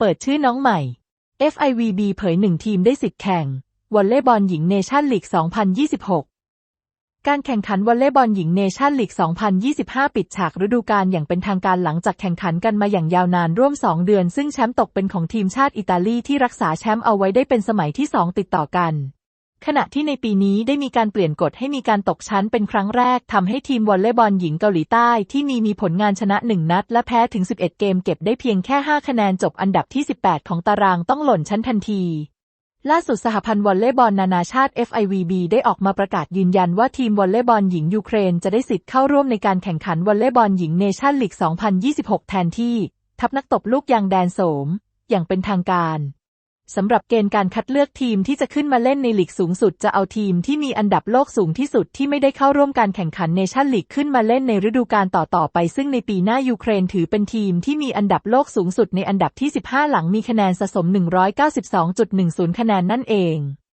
เปิดชื่อน้องใหม่ FIVB เผยหนึ่งทีมได้สิทธิ์แข่งวอลเลย์บอลหญิงเนชั่นลีก 2026 การแข่งขันวอลเลย์บอลหญิงเนชั่นลีก 2025 ปิดฉากฤดูกาลอย่างเป็นทางการหลังจากแข่งขันกันมาอย่างยาวนานร่วม 2 เดือน ซึ่งแชมป์ตกเป็นของทีมชาติอิตาลีที่รักษาแชมป์เอาไว้ได้เป็นสมัยที่ 2 ติดต่อกัน ขณะที่ในปีนี้ได้มีการเปลี่ยนกฎให้มีการตกชั้นเป็นครั้งแรกทำให้ทีมวอลเลย์บอลหญิงเกาหลีใต้ที่มีมีผลงานชนะ 1 นัด และแพ้ถึง 11 เกมเก็บได้เพียงแค่ 5 คะแนนจบอันดับที่ 18 ของตารางต้องหล่นชั้นทันที ล่าสุดสหพันธ์วอลเลย์บอลนานาชาติ FIVB ได้ออกมาประกาศยืนยันว่าทีมวอลเลย์บอลหญิงยูเครนจะได้สิทธิ์เข้าร่วมในการแข่งขันวอลเลย์บอลหญิงเนชั่นลีก 2026 แทนที่ ทัพนักตบลูกยางแดนโสม อย่างเป็นทางการ สำหรับเกณฑ์การคัดเลือกทีมที่จะขึ้นมาเล่นในลีกสูงสุดจะเอาทีมที่มีอันดับโลกสูงที่สุดที่ไม่ได้เข้าร่วมการแข่งขันเนชั่นลีกขึ้นมาเล่นในฤดูกาลต่อๆไป ซึ่งในปีหน้ายูเครนถือเป็นทีมที่มีอันดับโลกสูงสุดในอันดับที่ 15 หลังมีคะแนนสะสม 192.10 คะแนนนั่นเอง